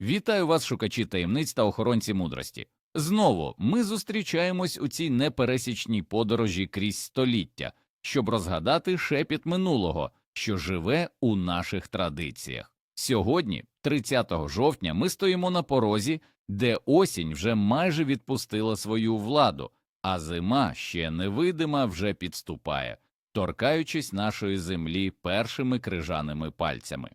Вітаю вас, шукачі таємниць та охоронці мудрості. Знову ми зустрічаємось у цій непересічній подорожі крізь століття, щоб розгадати шепіт минулого, що живе у наших традиціях. Сьогодні, 30 жовтня, ми стоїмо на порозі, де осінь вже майже відпустила свою владу, а зима ще невидима вже підступає, торкаючись нашої землі першими крижаними пальцями.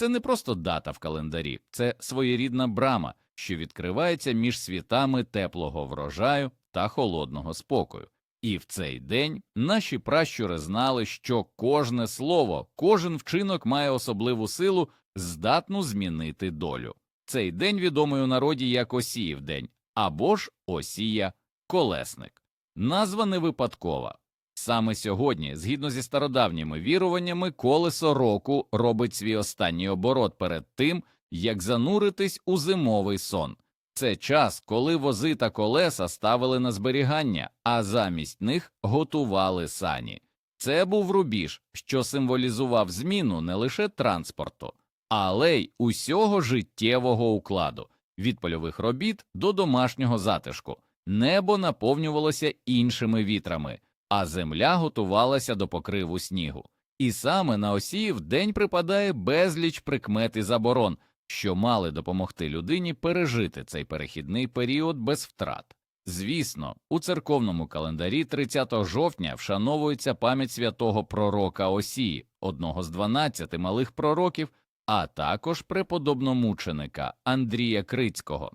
Це не просто дата в календарі, це своєрідна брама, що відкривається між світами теплого врожаю та холодного спокою. І в цей день наші пращури знали, що кожне слово, кожен вчинок має особливу силу, здатну змінити долю. Цей день відомий у народі як Осіїв день або ж Осія Колесник. Назва не випадкова. Саме сьогодні, згідно зі стародавніми віруваннями, колесо року робить свій останній оборот перед тим, як зануритись у зимовий сон. Це час, коли вози та колеса ставили на зберігання, а замість них готували сані. Це був рубіж, що символізував зміну не лише транспорту, але й усього життєвого укладу від польових робіт до домашнього затишку. Небо наповнювалося іншими вітрами, а земля готувалася до покриву снігу. І саме на Осіїв день припадає безліч прикмет і заборон, що мали допомогти людині пережити цей перехідний період без втрат. Звісно, у церковному календарі 30 жовтня вшановується пам'ять святого пророка Осії, одного з 12 малих пророків, а також преподобномученика Андрія Крицького.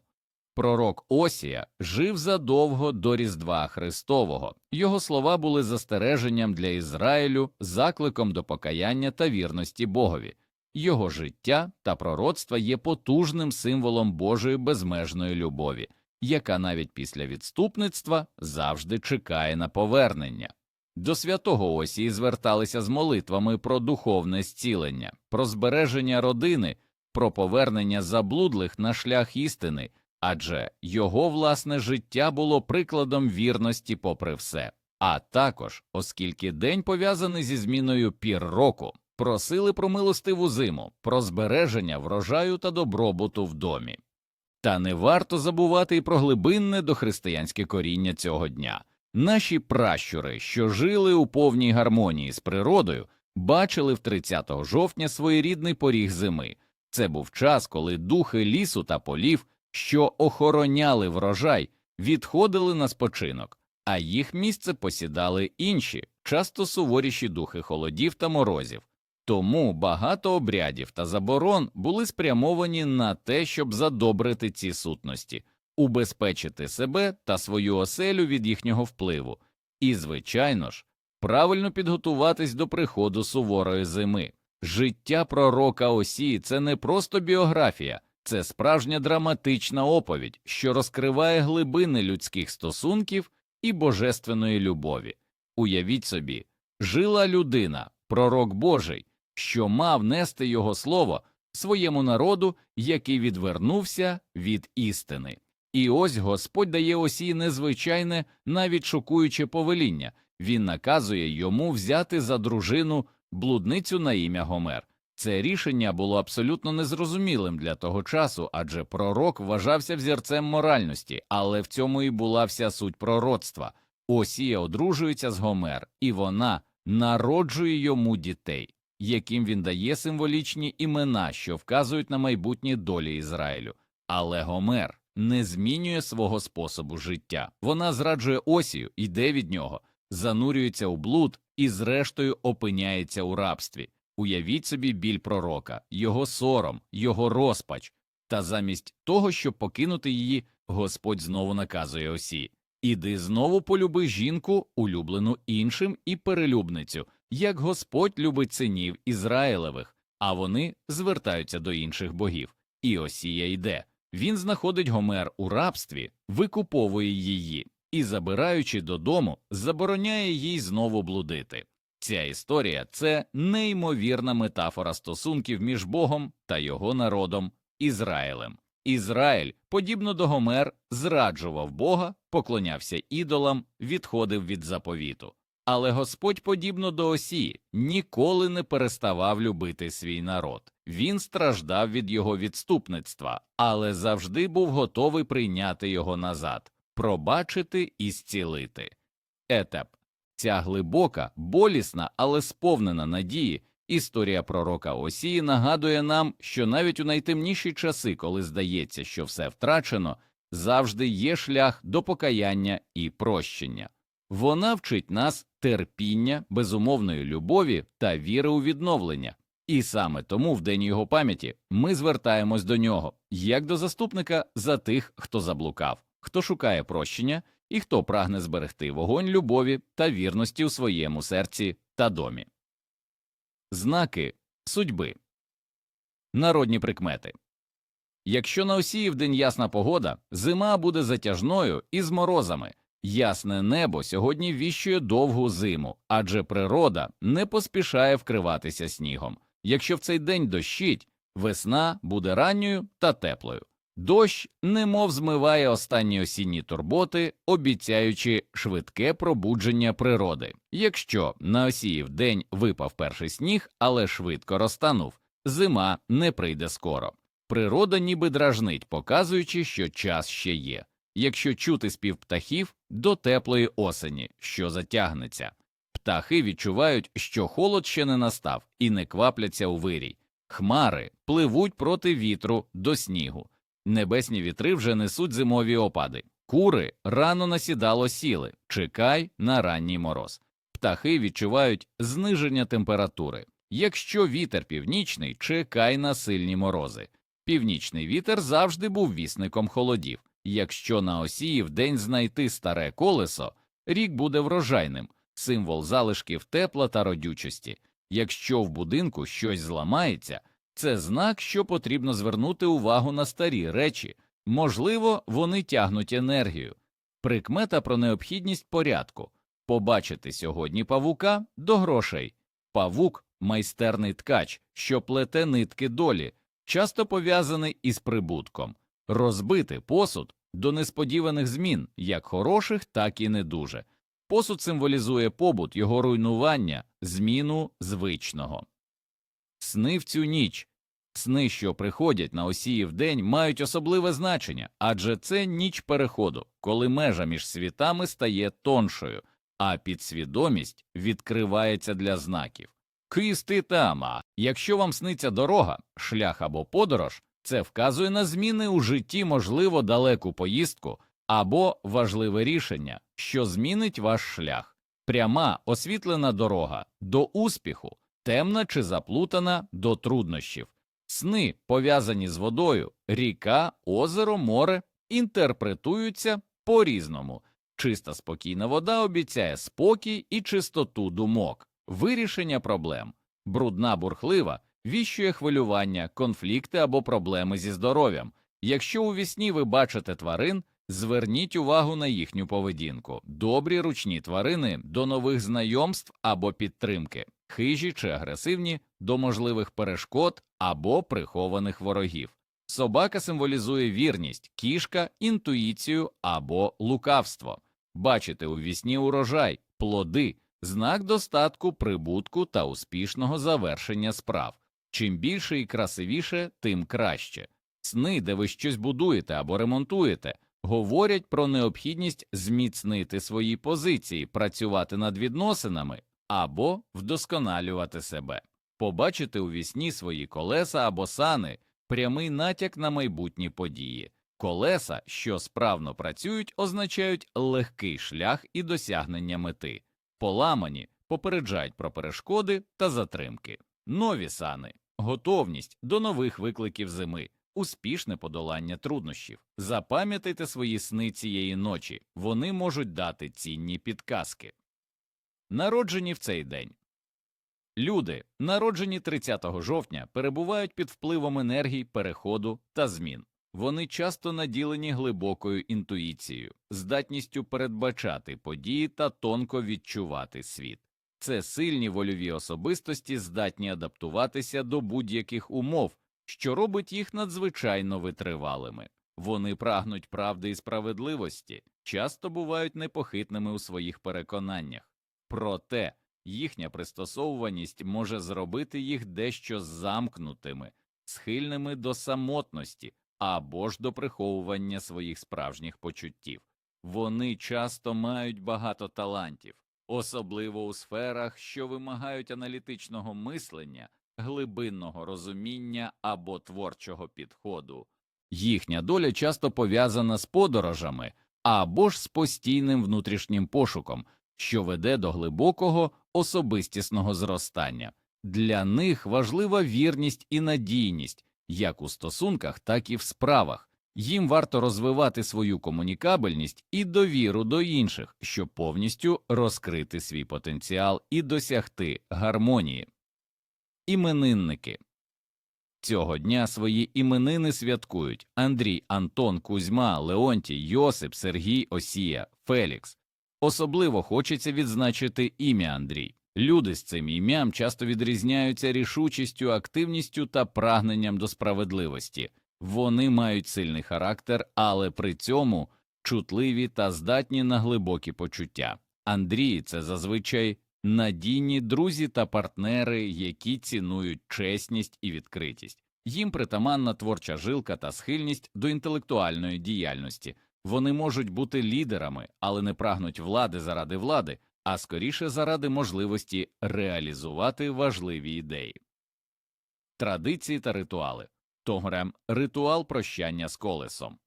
Пророк Осія жив задовго до Різдва Христового. Його слова були застереженням для Ізраїлю, закликом до покаяння та вірності Богові. Його життя та пророцтва є потужним символом Божої безмежної любові, яка навіть після відступництва завжди чекає на повернення. До святого Осії зверталися з молитвами про духовне зцілення, про збереження родини, про повернення заблудлих на шлях істини, адже його власне життя було прикладом вірності попри все. А також, оскільки день пов'язаний зі зміною пір року, просили про милостиву зиму, про збереження врожаю та добробуту в домі. Та не варто забувати і про глибинне дохристиянське коріння цього дня. Наші пращури, що жили у повній гармонії з природою, бачили в 30 жовтня своєрідний поріг зими. Це був час, коли духи лісу та полів, що охороняли врожай, відходили на спочинок, а їх місце посідали інші, часто суворіші духи холодів та морозів. Тому багато обрядів та заборон були спрямовані на те, щоб задобрити ці сутності, убезпечити себе та свою оселю від їхнього впливу, і, звичайно ж, правильно підготуватись до приходу суворої зими. Життя пророка Осії це не просто біографія, це справжня драматична оповідь, що розкриває глибини людських стосунків і божественної любові. Уявіть собі, жила людина, пророк Божий, що мав нести його слово своєму народу, який відвернувся від істини. І ось Господь дає осі незвичайне, навіть шокуюче повеління він наказує йому взяти за дружину блудницю на ім'я Гомер. Це рішення було абсолютно незрозумілим для того часу, адже пророк вважався взірцем моральності, але в цьому і була вся суть пророцтва. Осія одружується з Гомер, і вона народжує йому дітей, яким він дає символічні імена, що вказують на майбутні долі Ізраїлю. Але Гомер не змінює свого способу життя. Вона зраджує Осію, йде від нього, занурюється у блуд і, зрештою, опиняється у рабстві. Уявіть собі біль пророка, його сором, його розпач, та замість того, щоб покинути її, Господь знову наказує осі Іди знову полюби жінку, улюблену іншим і перелюбницю, як Господь любить синів Ізраїлевих, а вони звертаються до інших богів. І Осія йде. Він знаходить Гомер у рабстві, викуповує її і, забираючи додому, забороняє їй знову блудити. Ця історія це неймовірна метафора стосунків між Богом та його народом Ізраїлем. Ізраїль, подібно до Гомер, зраджував Бога, поклонявся ідолам, відходив від заповіту. Але Господь, подібно до Осії, ніколи не переставав любити свій народ. Він страждав від його відступництва, але завжди був готовий прийняти його назад, пробачити і зцілити. Етеп ця глибока, болісна, але сповнена надії. Історія пророка Осії нагадує нам, що навіть у найтемніші часи, коли здається, що все втрачено, завжди є шлях до покаяння і прощення. Вона вчить нас терпіння, безумовної любові та віри у відновлення. І саме тому в день його пам'яті ми звертаємось до нього, як до заступника за тих, хто заблукав, хто шукає прощення і хто прагне зберегти вогонь любові та вірності у своєму серці та домі. Знаки судьби народні прикмети. Якщо на осії в день ясна погода, зима буде затяжною і з морозами. Ясне небо сьогодні віщує довгу зиму, адже природа не поспішає вкриватися снігом. Якщо в цей день дощить, весна буде ранньою та теплою. Дощ немов змиває останні осінні турботи, обіцяючи швидке пробудження природи. Якщо на осії в день випав перший сніг, але швидко розтанув, зима не прийде скоро. Природа ніби дражнить, показуючи, що час ще є. Якщо чути спів птахів до теплої осені, що затягнеться, птахи відчувають, що холод ще не настав, і не квапляться у вирій. Хмари пливуть проти вітру до снігу. Небесні вітри вже несуть зимові опади. Кури рано насідало сіли, чекай на ранній мороз. Птахи відчувають зниження температури. Якщо вітер північний, чекай на сильні морози. Північний вітер завжди був вісником холодів. Якщо на осії в день знайти старе колесо, рік буде врожайним, символ залишків тепла та родючості. Якщо в будинку щось зламається, це знак, що потрібно звернути увагу на старі речі, можливо, вони тягнуть енергію. Прикмета про необхідність порядку побачити сьогодні павука до грошей. Павук майстерний ткач, що плете нитки долі, часто пов'язаний із прибутком, розбити посуд до несподіваних змін, як хороших, так і не дуже. Посуд символізує побут, його руйнування, зміну звичного. Сни в цю ніч. Сни, що приходять на осії в день, мають особливе значення, адже це ніч переходу, коли межа між світами стає тоншою, а підсвідомість відкривається для знаків. Кисти тама. Якщо вам сниться дорога, шлях або подорож, це вказує на зміни у житті, можливо, далеку поїздку або важливе рішення, що змінить ваш шлях. Пряма освітлена дорога до успіху, темна чи заплутана до труднощів. Сни, пов'язані з водою, ріка, озеро, море, інтерпретуються по різному. Чиста спокійна вода обіцяє спокій і чистоту думок, вирішення проблем, брудна бурхлива віщує хвилювання, конфлікти або проблеми зі здоров'ям. Якщо у вісні ви бачите тварин, зверніть увагу на їхню поведінку, добрі ручні тварини до нових знайомств або підтримки, хижі чи агресивні до можливих перешкод або прихованих ворогів. Собака символізує вірність, кішка інтуїцію або лукавство. Бачите у вісні урожай, плоди, знак достатку, прибутку та успішного завершення справ. Чим більше і красивіше, тим краще. Сни, де ви щось будуєте або ремонтуєте, говорять про необхідність зміцнити свої позиції, працювати над відносинами або вдосконалювати себе, побачити у вісні свої колеса або сани, прямий натяк на майбутні події. Колеса, що справно працюють, означають легкий шлях і досягнення мети, поламані попереджають про перешкоди та затримки, нові сани, готовність до нових викликів зими, успішне подолання труднощів. Запам'ятайте свої сни цієї ночі, вони можуть дати цінні підказки. Народжені в цей день. Люди, народжені 30 жовтня, перебувають під впливом енергій, переходу та змін. Вони часто наділені глибокою інтуїцією, здатністю передбачати події та тонко відчувати світ. Це сильні вольові особистості, здатні адаптуватися до будь-яких умов, що робить їх надзвичайно витривалими. Вони прагнуть правди і справедливості, часто бувають непохитними у своїх переконаннях. Проте їхня пристосовуваність може зробити їх дещо замкнутими, схильними до самотності або ж до приховування своїх справжніх почуттів. Вони часто мають багато талантів, особливо у сферах, що вимагають аналітичного мислення, глибинного розуміння або творчого підходу. Їхня доля часто пов'язана з подорожами або ж з постійним внутрішнім пошуком, що веде до глибокого особистісного зростання. Для них важлива вірність і надійність як у стосунках, так і в справах. Їм варто розвивати свою комунікабельність і довіру до інших, щоб повністю розкрити свій потенціал і досягти гармонії. Іменинники Цього дня свої іменини святкують Андрій, Антон, Кузьма, Леонтій, Йосип, Сергій, Осія, Фелікс. Особливо хочеться відзначити ім'я Андрій. Люди з цим ім'ям часто відрізняються рішучістю, активністю та прагненням до справедливості. Вони мають сильний характер, але при цьому чутливі та здатні на глибокі почуття. Андрій це зазвичай надійні друзі та партнери, які цінують чесність і відкритість. Їм притаманна творча жилка та схильність до інтелектуальної діяльності. Вони можуть бути лідерами, але не прагнуть влади заради влади, а скоріше заради можливості реалізувати важливі ідеї. Традиції та ритуали Тогрем ритуал прощання з колесом.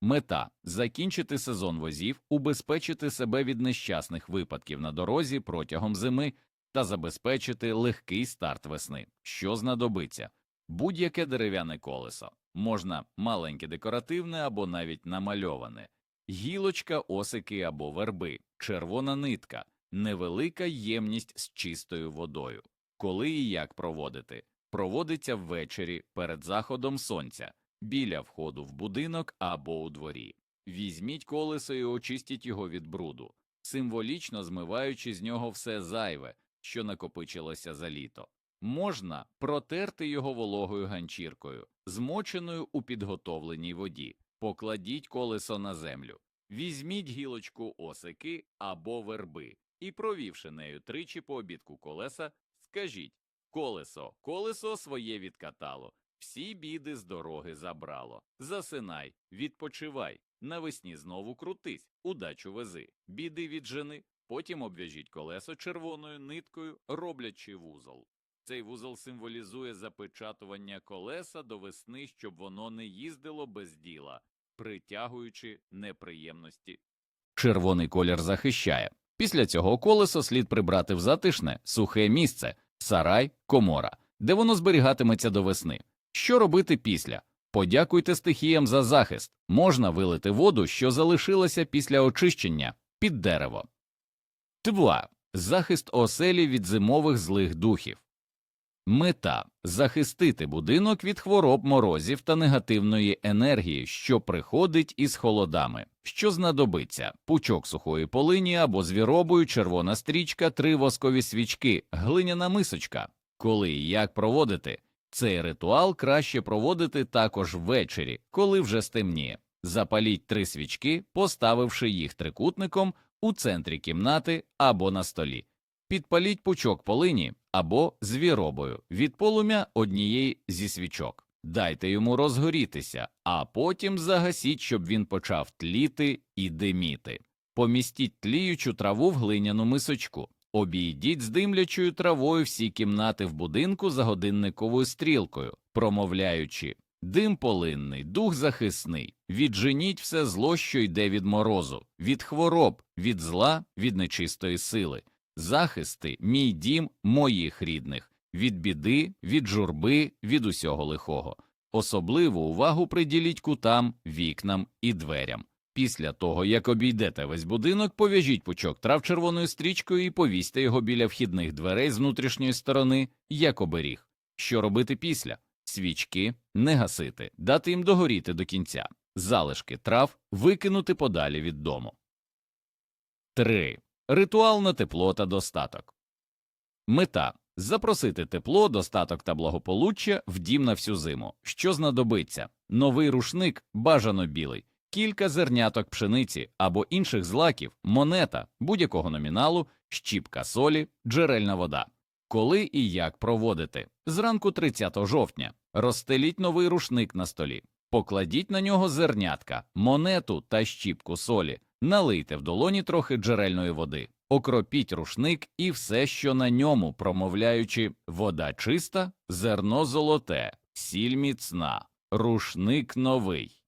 Мета закінчити сезон возів, убезпечити себе від нещасних випадків на дорозі протягом зими та забезпечити легкий старт весни. Що знадобиться? Будь-яке дерев'яне колесо, можна маленьке декоративне або навіть намальоване, гілочка, осики або верби, червона нитка, невелика ємність з чистою водою. Коли і як проводити? Проводиться ввечері перед заходом сонця біля входу в будинок або у дворі. Візьміть колесо і очистіть його від бруду, символічно змиваючи з нього все зайве, що накопичилося за літо. Можна протерти його вологою ганчіркою, змоченою у підготовленій воді, покладіть колесо на землю, візьміть гілочку осики або верби і, провівши нею тричі по обідку колеса, скажіть Колесо, колесо своє відкатало, всі біди з дороги забрало. Засинай, відпочивай, навесні знову крутись, удачу вези, біди віджени, потім обв'яжіть колесо червоною ниткою, роблячи вузол. Цей вузол символізує запечатування колеса до весни, щоб воно не їздило без діла, притягуючи неприємності. Червоний колір захищає. Після цього колесо слід прибрати в затишне, сухе місце, сарай, комора, де воно зберігатиметься до весни. Що робити після? Подякуйте стихіям за захист. Можна вилити воду, що залишилася після очищення, під дерево. 2. Захист оселі від зимових злих духів. Мета захистити будинок від хвороб морозів та негативної енергії, що приходить із холодами, що знадобиться пучок сухої полині або звіробою, червона стрічка, три воскові свічки, глиняна мисочка. Коли і як проводити цей ритуал краще проводити також ввечері, коли вже стемніє. Запаліть три свічки, поставивши їх трикутником у центрі кімнати або на столі. Підпаліть пучок полині або звіробою від полум'я однієї зі свічок. Дайте йому розгорітися, а потім загасіть, щоб він почав тліти і диміти. Помістіть тліючу траву в глиняну мисочку. Обійдіть з димлячою травою всі кімнати в будинку за годинниковою стрілкою, промовляючи дим полинний, дух захисний, відженіть все зло, що йде від морозу, від хвороб, від зла, від нечистої сили, захисти, мій дім моїх рідних, від біди, від журби, від усього лихого. Особливу увагу приділіть кутам, вікнам і дверям. Після того, як обійдете весь будинок, пов'яжіть пучок трав червоною стрічкою і повісьте його біля вхідних дверей з внутрішньої сторони, як оберіг. Що робити після? Свічки не гасити, дати їм догоріти до кінця, залишки трав викинути подалі від дому. 3. Ритуал на тепло та достаток. Мета запросити тепло, достаток та благополуччя в дім на всю зиму. Що знадобиться? Новий рушник, бажано білий кілька зерняток пшениці або інших злаків, монета будь-якого номіналу, щіпка солі, джерельна вода. Коли і як проводити? Зранку 30 жовтня розстеліть новий рушник на столі, покладіть на нього зернятка, монету та щіпку солі, налийте в долоні трохи джерельної води, окропіть рушник і все, що на ньому, промовляючи вода чиста, зерно золоте, сіль міцна, рушник новий.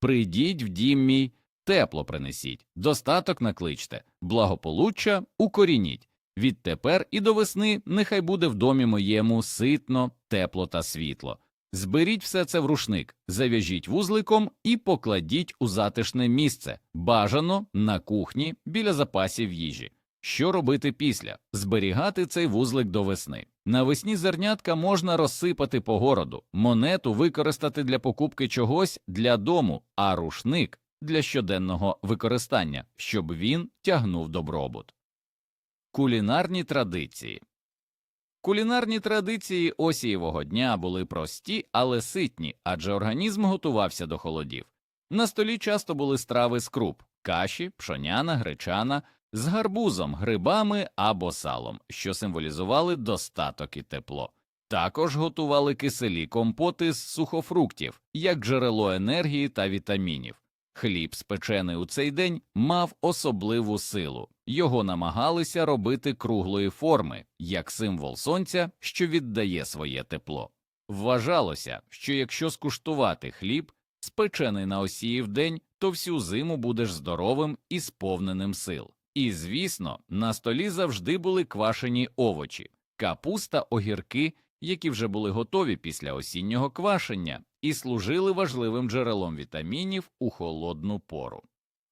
Прийдіть в дім мій, тепло принесіть, достаток накличте, благополуччя укорініть. Відтепер і до весни нехай буде в домі моєму ситно, тепло та світло. Зберіть все це в рушник, зав'яжіть вузликом і покладіть у затишне місце, бажано на кухні біля запасів їжі. Що робити після? Зберігати цей вузлик до весни. Навесні зернятка можна розсипати по городу, монету використати для покупки чогось для дому, а рушник для щоденного використання, щоб він тягнув добробут. Кулінарні традиції Кулінарні традиції осієвого дня були прості, але ситні, адже організм готувався до холодів. На столі часто були страви з круп, каші, пшоняна, гречана, з гарбузом, грибами або салом, що символізували достаток і тепло. Також готували киселі компоти з сухофруктів, як джерело енергії та вітамінів. Хліб, спечений у цей день, мав особливу силу. Його намагалися робити круглої форми, як символ сонця, що віддає своє тепло. Вважалося, що якщо скуштувати хліб, спечений на осіїв день, то всю зиму будеш здоровим і сповненим сил. І, звісно, на столі завжди були квашені овочі, капуста, огірки, які вже були готові після осіннього квашення, і служили важливим джерелом вітамінів у холодну пору.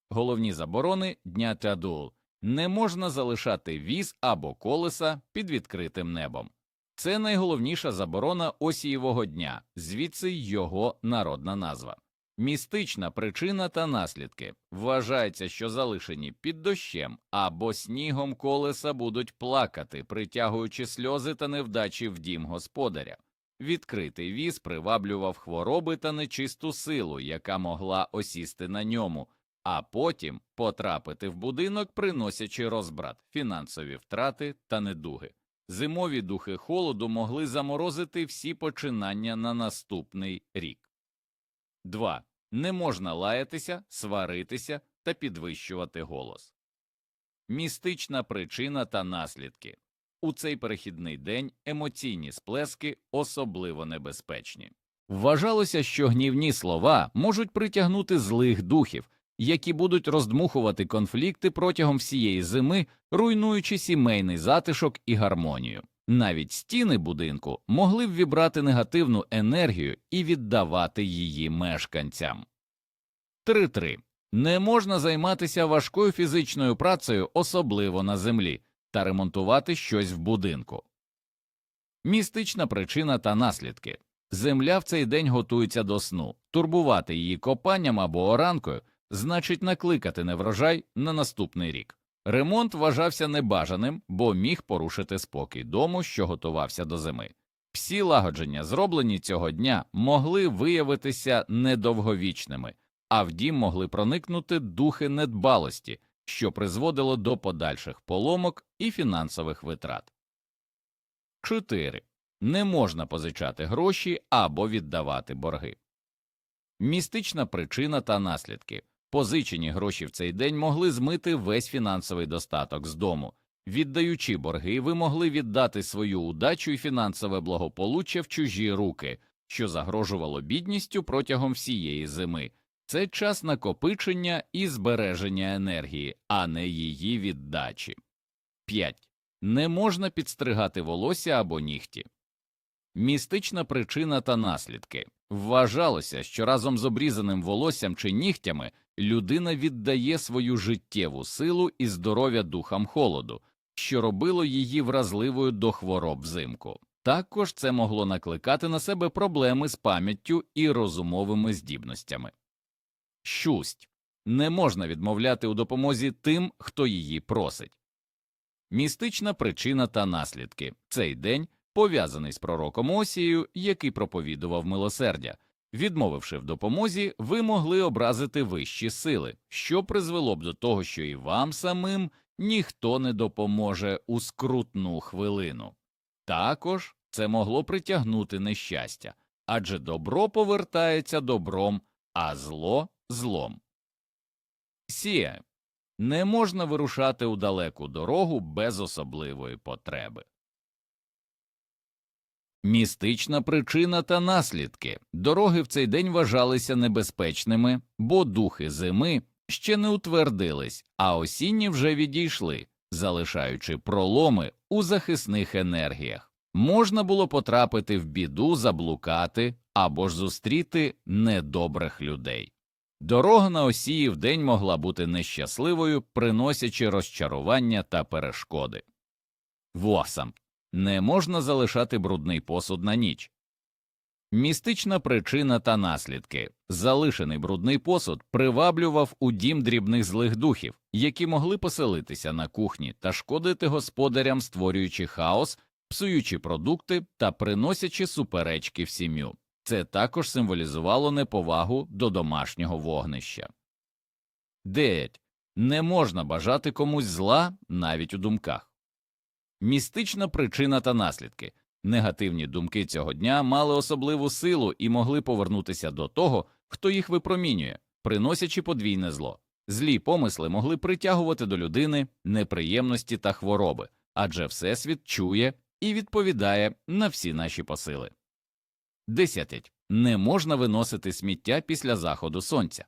Головні заборони дня Тядул не можна залишати віз або колеса під відкритим небом. Це найголовніша заборона осієвого дня, звідси його народна назва. Містична причина та наслідки вважається, що залишені під дощем або снігом колеса будуть плакати, притягуючи сльози та невдачі в дім господаря. Відкритий віз приваблював хвороби та нечисту силу, яка могла осісти на ньому, а потім потрапити в будинок, приносячи розбрат, фінансові втрати та недуги. Зимові духи холоду могли заморозити всі починання на наступний рік. 2. Не можна лаятися, сваритися та підвищувати голос. Містична причина та наслідки у цей перехідний день емоційні сплески особливо небезпечні. Вважалося, що гнівні слова можуть притягнути злих духів, які будуть роздмухувати конфлікти протягом всієї зими, руйнуючи сімейний затишок і гармонію. Навіть стіни будинку могли б вібрати негативну енергію і віддавати її мешканцям. 3.3. Не можна займатися важкою фізичною працею, особливо на землі, та ремонтувати щось в будинку. Містична причина та наслідки земля в цей день готується до сну, турбувати її копанням або оранкою значить накликати неврожай на наступний рік. Ремонт вважався небажаним, бо міг порушити спокій дому, що готувався до зими. Всі лагодження, зроблені цього дня, могли виявитися недовговічними, а в дім могли проникнути духи недбалості, що призводило до подальших поломок і фінансових витрат. 4. Не можна позичати гроші або віддавати борги. Містична причина та наслідки позичені гроші в цей день могли змити весь фінансовий достаток з дому. Віддаючи борги, ви могли віддати свою удачу і фінансове благополуччя в чужі руки, що загрожувало бідністю протягом всієї зими. Це час накопичення і збереження енергії, а не її віддачі. 5. Не можна підстригати волосся або нігті. Містична причина та наслідки вважалося, що разом з обрізаним волоссям чи нігтями людина віддає свою життєву силу і здоров'я духам холоду, що робило її вразливою до хвороб взимку. Також це могло накликати на себе проблеми з пам'яттю і розумовими здібностями. Щусть не можна відмовляти у допомозі тим, хто її просить. Містична причина та наслідки цей день пов'язаний з пророком Осією, який проповідував милосердя. Відмовивши в допомозі, ви могли образити вищі сили, що призвело б до того, що і вам самим, ніхто не допоможе у скрутну хвилину. Також це могло притягнути нещастя, адже добро повертається добром, а зло злом. Сіє. Не можна вирушати у далеку дорогу без особливої потреби. Містична причина та наслідки дороги в цей день вважалися небезпечними, бо духи зими ще не утвердились, а осінні вже відійшли, залишаючи проломи у захисних енергіях. Можна було потрапити в біду, заблукати або ж зустріти недобрих людей. Дорога на осії в день могла бути нещасливою, приносячи розчарування та перешкоди. Восам. Не можна залишати брудний посуд на ніч. Містична причина та наслідки залишений брудний посуд приваблював у дім дрібних злих духів, які могли поселитися на кухні та шкодити господарям, створюючи хаос, псуючи продукти та приносячи суперечки в сім'ю. Це також символізувало неповагу до домашнього вогнища. 9. Не можна бажати комусь зла навіть у думках. Містична причина та наслідки. Негативні думки цього дня мали особливу силу і могли повернутися до того, хто їх випромінює, приносячи подвійне зло. Злі помисли могли притягувати до людини неприємності та хвороби, адже Всесвіт чує і відповідає на всі наші посили. 10. Не можна виносити сміття після заходу сонця.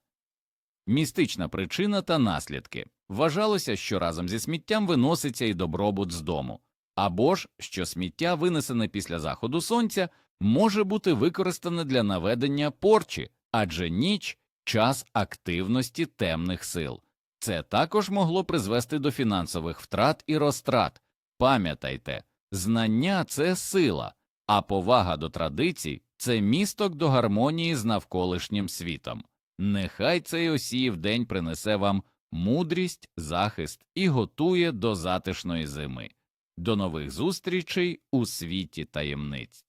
Містична причина та наслідки. Вважалося, що разом зі сміттям виноситься і добробут з дому, або ж що сміття, винесене після заходу сонця, може бути використане для наведення порчі, адже ніч час активності темних сил. Це також могло призвести до фінансових втрат і розтрат. Пам'ятайте, знання це сила, а повага до традицій це місток до гармонії з навколишнім світом. Нехай цей осіїв день принесе вам мудрість, захист і готує до затишної зими. До нових зустрічей у світі таємниць.